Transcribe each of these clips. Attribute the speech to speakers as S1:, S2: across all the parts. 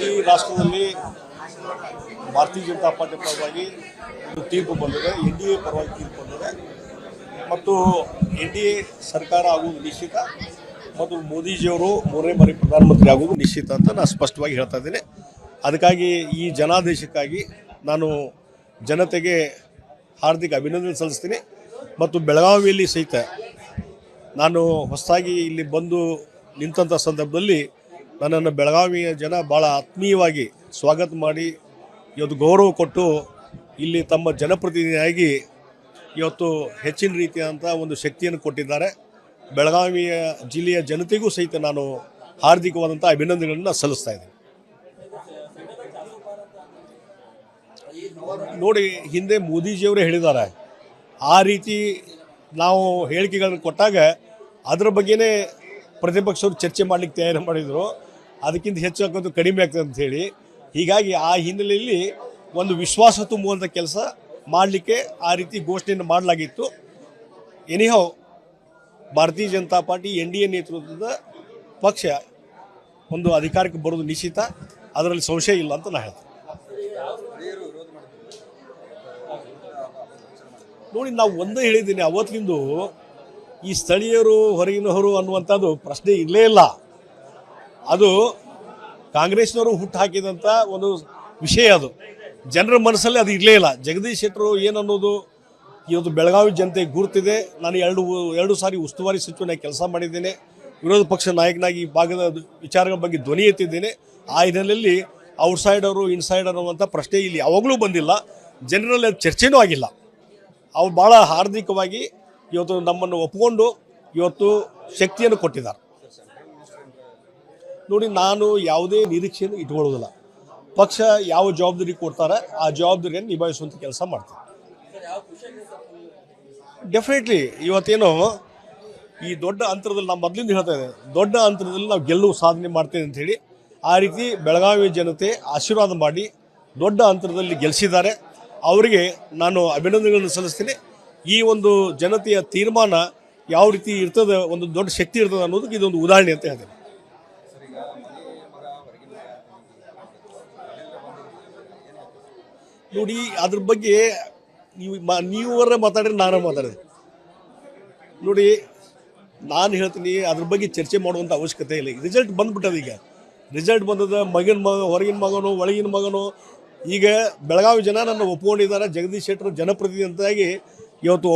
S1: ಇಡೀ ರಾಷ್ಟ್ರದಲ್ಲಿ ಭಾರತೀಯ ಜನತಾ ಪಾರ್ಟಿ ಪರವಾಗಿ ಒಂದು ತೀರ್ಪು ಬಂದಿದೆ. ಎನ್ ಡಿ ಎ ಪರವಾಗಿ ತೀರ್ಪು ಬಂದಿದೆ. ಮತ್ತು ಎನ್ ಡಿ ಎ ಸರ್ಕಾರ ಆಗುವುದು ನಿಶ್ಚಿತ. ಮತ್ತು ಮೋದಿಜಿಯವರು ಮೂರನೇ ಬಾರಿ ಪ್ರಧಾನಮಂತ್ರಿ ಆಗುವುದು ನಿಶ್ಚಿತ ಅಂತ ನಾನು ಸ್ಪಷ್ಟವಾಗಿ ಹೇಳ್ತಾ ಇದ್ದೀನಿ. ಅದಕ್ಕಾಗಿ ಈ ಜನಾದೇಶಕ್ಕಾಗಿ ನಾನು ಜನತೆಗೆ ಹಾರ್ದಿಕ ಅಭಿನಂದನೆ ಸಲ್ಲಿಸ್ತೀನಿ. ಮತ್ತು ಬೆಳಗಾವಿಯಲ್ಲಿ ಸಹಿತ ನಾನು ಹೊಸದಾಗಿ ಇಲ್ಲಿ ಬಂದು ನಿಂತಹ ಸಂದರ್ಭದಲ್ಲಿ ನನ್ನನ್ನು ಬೆಳಗಾವಿಯ ಜನ ಭಾಳ ಆತ್ಮೀಯವಾಗಿ ಸ್ವಾಗತ ಮಾಡಿ ಇವತ್ತು ಗೌರವ ಕೊಟ್ಟು ಇಲ್ಲಿ ತಮ್ಮ ಜನಪ್ರತಿನಿಧಿಯಾಗಿ ಇವತ್ತು ಹೆಚ್ಚಿನ ರೀತಿಯಾದಂಥ ಒಂದು ಶಕ್ತಿಯನ್ನು ಕೊಟ್ಟಿದ್ದಾರೆ. ಬೆಳಗಾವಿಯ ಜಿಲ್ಲೆಯ ಜನತೆಗೂ ಸಹಿತ ನಾನು ಹಾರ್ದಿಕವಾದಂಥ ಅಭಿನಂದನೆಗಳನ್ನು ಸಲ್ಲಿಸ್ತಾ ಇದ್ದೀನಿ. ನೋಡಿ, ಹಿಂದೆ ಮೋದಿಜಿಯವರೇ ಹೇಳಿದ್ದಾರೆ. ಆ ರೀತಿ ನಾವು ಹೇಳಿಕೆಗಳನ್ನು ಕೊಟ್ಟಾಗ ಅದರ ಬಗ್ಗೆನೇ ಪ್ರತಿಪಕ್ಷವರು ಚರ್ಚೆ ಮಾಡಲಿಕ್ಕೆ ತಯಾರು ಮಾಡಿದರು. ಅದಕ್ಕಿಂತ ಹೆಚ್ಚು ಹಾಕೋದು ಕಡಿಮೆ ಆಗ್ತದೆ ಅಂತ ಹೇಳಿ. ಹೀಗಾಗಿ ಆ ಹಿನ್ನೆಲೆಯಲ್ಲಿ ಒಂದು ವಿಶ್ವಾಸ ತುಂಬುವಂಥ ಕೆಲಸ ಮಾಡಲಿಕ್ಕೆ ಆ ರೀತಿ ಘೋಷಣೆಯನ್ನು ಮಾಡಲಾಗಿತ್ತು. Anyhow Bharatiya Janata party N D A ನೇತೃತ್ವದ ಪಕ್ಷ ಒಂದು ಅಧಿಕಾರಕ್ಕೆ ಬರೋದು ನಿಶ್ಚಿತ. ಅದರಲ್ಲಿ ಸಂಶಯ ಇಲ್ಲ ಅಂತ ನಾನು ಹೇಳ್ತೀನಿ. ನೋಡಿ, ನಾವು ಒಂದೇ ಹೇಳಿದ್ದೀನಿ, ಅವತ್ತಿಂದು ಈ ಸ್ಥಳೀಯರು, ಹೊರಗಿನವರು ಅನ್ನುವಂಥದ್ದು ಪ್ರಶ್ನೆ ಇಲ್ಲೇ ಇಲ್ಲ. ಅದು ಕಾಂಗ್ರೆಸ್ನವರು ಹುಟ್ಟು ಹಾಕಿದಂಥ ಒಂದು ವಿಷಯ ಅದು. ಜನರ ಮನಸ್ಸಲ್ಲಿ ಅದು ಇರಲೇ ಇಲ್ಲ. ಜಗದೀಶ್ ಶೆಟ್ಟರು ಏನನ್ನೋದು ಇವತ್ತು ಬೆಳಗಾವಿ ಜನತೆ ಗುರುತಿದೆ. ನಾನು ಎರಡು ಎರಡು ಸಾರಿ ಉಸ್ತುವಾರಿ ಸಚಿವನಾಗಿ ಕೆಲಸ ಮಾಡಿದ್ದೇನೆ. ವಿರೋಧ ಪಕ್ಷ ನಾಯಕನಾಗಿ ಈ ಭಾಗದ ವಿಚಾರಗಳ ಬಗ್ಗೆ ಧ್ವನಿ ಎತ್ತಿದ್ದೇನೆ. ಆ ಹಿನ್ನೆಲೆಯಲ್ಲಿ ಔಟ್ಸೈಡರು ಇನ್ಸೈಡರ್ ಅನ್ನುವಂಥ ಪ್ರಶ್ನೆ ಇಲ್ಲಿ ಯಾವಾಗಲೂ ಬಂದಿಲ್ಲ. ಜನರಲ್ಲಿ ಅದು ಚರ್ಚೆನೂ ಆಗಿಲ್ಲ. ಅವ್ರು ಭಾಳ ಹಾರ್ದಿಕವಾಗಿ ಇವತ್ತು ನಮ್ಮನ್ನು ಒಪ್ಪಿಕೊಂಡು ಇವತ್ತು ಶಕ್ತಿಯನ್ನು ಕೊಟ್ಟಿದ್ದಾರೆ. ನೋಡಿ, ನಾನು ಯಾವುದೇ ನಿರೀಕ್ಷೆಯನ್ನು ಇಟ್ಕೊಳ್ಳೋದಿಲ್ಲ. ಪಕ್ಷ ಯಾವ ಜವಾಬ್ದಾರಿ ಕೊಡ್ತಾರೆ, ಆ ಜವಾಬ್ದಾರಿಯನ್ನು ನಿಭಾಯಿಸುವಂಥ ಕೆಲಸ ಮಾಡ್ತೀನಿ ಡೆಫಿನೆಟ್ಲಿ ಇವತ್ತೇನು ಈ ದೊಡ್ಡ ಅಂತರದಲ್ಲಿ ನಾವು ಮೊದಲಿಂದ ಹೇಳ್ತಾ ಇದ್ದೇನೆ, ದೊಡ್ಡ ಅಂತರದಲ್ಲಿ ನಾವು ಗೆಲ್ಲುವ ಸಾಧನೆ ಮಾಡ್ತೇನೆ ಅಂಥೇಳಿ ಆ ರೀತಿ ಬೆಳಗಾವಿ ಜನತೆ ಆಶೀರ್ವಾದ ಮಾಡಿ ದೊಡ್ಡ ಅಂತರದಲ್ಲಿ ಗೆಲ್ಲಿಸಿದ್ದಾರೆ ಅವರಿಗೆ ನಾನು ಅಭಿನಂದನೆಗಳನ್ನು ಸಲ್ಲಿಸ್ತೀನಿ. ಈ ಒಂದು ಜನತೆಯ ತೀರ್ಮಾನ ಯಾವ ರೀತಿ ಇರ್ತದೆ, ಒಂದು ದೊಡ್ಡ ಶಕ್ತಿ ಇರ್ತದೆ ಅನ್ನೋದಕ್ಕೆ ಇದೊಂದು ಉದಾಹರಣೆ ಅಂತ ಹೇಳ್ತೀನಿ. ನೋಡಿ, ಅದ್ರ ಬಗ್ಗೆ ನೀವು ನೀವು ನೀವರ ಮಾತಾಡಿದ್ರೆ ನಾನೇ ಮಾತಾಡಿದೆ. ನೋಡಿ, ನಾನು ಹೇಳ್ತೀನಿ, ಅದ್ರ ಬಗ್ಗೆ ಚರ್ಚೆ ಮಾಡುವಂಥ ಅವಶ್ಯಕತೆ ಇಲ್ಲ. ರಿಸಲ್ಟ್ ಬಂದ್ಬಿಟ್ಟದ ಈಗ. ರಿಸಲ್ಟ್ ಬಂದದ, ಮಗಿನ ಮಗ, ಹೊರಗಿನ ಮಗನು, ಒಳಗಿನ ಮಗನು, ಈಗ ಬೆಳಗಾವಿ ಜನ ನನ್ನ ಒಪ್ಕೊಂಡಿದ್ದಾರೆ, ಜಗದೀಶ್ ಶೆಟ್ಟರು ಜನಪ್ರತಿನಿಧಿ ಅಂತಾಗಿ ಇವತ್ತು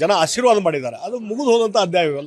S1: ಜನ ಆಶೀರ್ವಾದ ಮಾಡಿದ್ದಾರೆ. ಅದು ಮುಗಿದು ಹೋದಂಥ ಅಧ್ಯಾಯವಲ್ಲ.